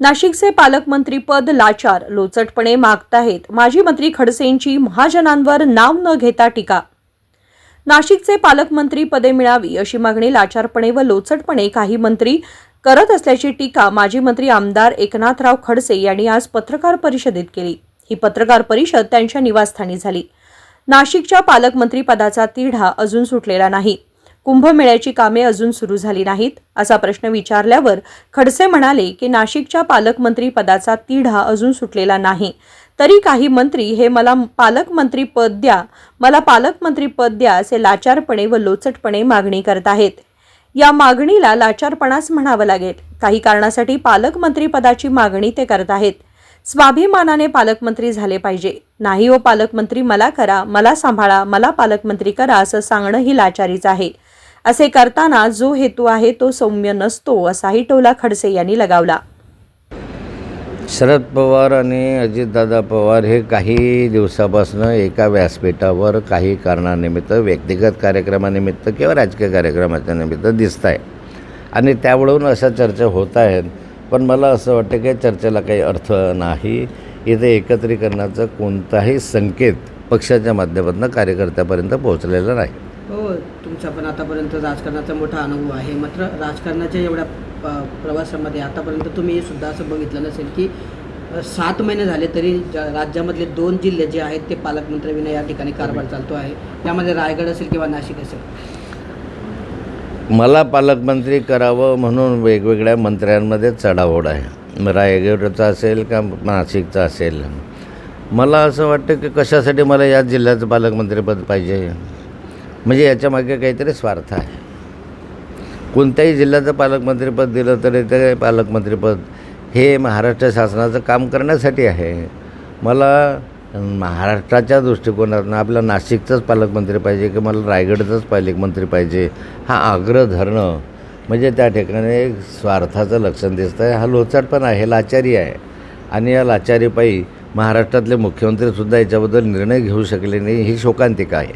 नाशिकचे पालकमंत्री पद लाचार लोचटपणे मागताहेत. माजी मंत्री खडसेंची महाजनांवर नाव न घेता टीका. नाशिकचे पालकमंत्री पदे मिळावी अशी मागणी लाचारपणे व लोचटपणे काही मंत्री करत असल्याची टीका माजी मंत्री आमदार एकनाथराव खडसे यांनी आज पत्रकार परिषदेत केली. ही पत्रकार परिषद त्यांच्या निवासस्थानी झाली. नाशिकच्या पालकमंत्री पदाचा तिढा अजून सुटलेला नाही. कुंभमेळ्याची कामे अजून सुरू झाली नाहीत असा प्रश्न विचारल्यावर खडसे म्हणाले की नाशिकच्या पालकमंत्री पदाचा तिढा अजून सुटलेला नाही. तरी काही मंत्री हे मला पालकमंत्री पद द्या मला पालकमंत्री पद द्या असे लाचारपणे व लोचटपणे मागणी करत आहेत. या मागणीला लाचारपणाच म्हणावं लागेल. काही कारणासाठी पालकमंत्री पदाची मागणी ते करत आहेत. स्वाभिमानाने पालकमंत्री झाले पाहिजे. नाही हो पालकमंत्री मला करा मला सांभाळा मला पालकमंत्री करा असं सांगणं ही लाचारीच आहे. असे करताना जो हेतू आहे तो सौम्य नसतो असाही टोला खडसे यांनी लगावला. शरद पवार आणि अजितदादा पवार हे काही दिवसापासून एका व्यासपीठावर काही कारणानिमित्त व्यक्तिगत कार्यक्रमानिमित्त किंवा राजकीय कार्यक्रमाच्या निमित्त दिसत आहे आणि त्यावरून अशा चर्चा होत आहेत. पण मला असं वाटतं की चर्चेला काही अर्थ नाही. इथे एकत्रीकरणाचा कोणताही संकेत पक्षाच्या माध्यमातून कार्यकर्त्यापर्यंत पोहोचलेला नाही. हो तुमचा पण आतापर्यंत राजकारणाचा मोठा अनुभव आहे. मात्र राजकारणाच्या एवढ्या अ, प्रवासामध्ये आतापर्यंत तुम्ही सुद्धा असं बघितलं नसेल की सात महिने झाले तरी ज्या राज्यामधले दोन जिल्हे जे आहेत ते पालकमंत्र्याविना या ठिकाणी कारभार चालतो आहे. त्यामध्ये रायगड असेल किंवा नाशिक असेल? मला पालकमंत्री करावं म्हणून वेगवेगळ्या मंत्र्यांमध्ये चढाओढ आहे. मग रायगडचा असेल का नाशिकचा असेल? मला असं वाटतं की कशासाठी मला या जिल्ह्याचं पालकमंत्रीपद पाहिजे? म्हणजे याच्यामागे काहीतरी स्वार्थ आहे. कोणत्याही जिल्ह्याचं पालकमंत्रीपद दिलं तरी ते पालकमंत्रीपद हे महाराष्ट्र शासनाचं काम करण्यासाठी आहे. मला महाराष्ट्राच्या दृष्टिकोनातून आपल्या नाशिकचंच पालकमंत्री पाहिजे की मला रायगडचंच पालकमंत्री पाहिजे हा आग्रह धरणं म्हणजे त्या ठिकाणी एक स्वार्थाचं लक्षण दिसतं आहे हा लोचाटपण आहे लाचारी आहे. आणि या लाचारीपायी महाराष्ट्रातले मुख्यमंत्रीसुद्धा याच्याबद्दल निर्णय घेऊ शकले नाही ही शोकांतिका आहे.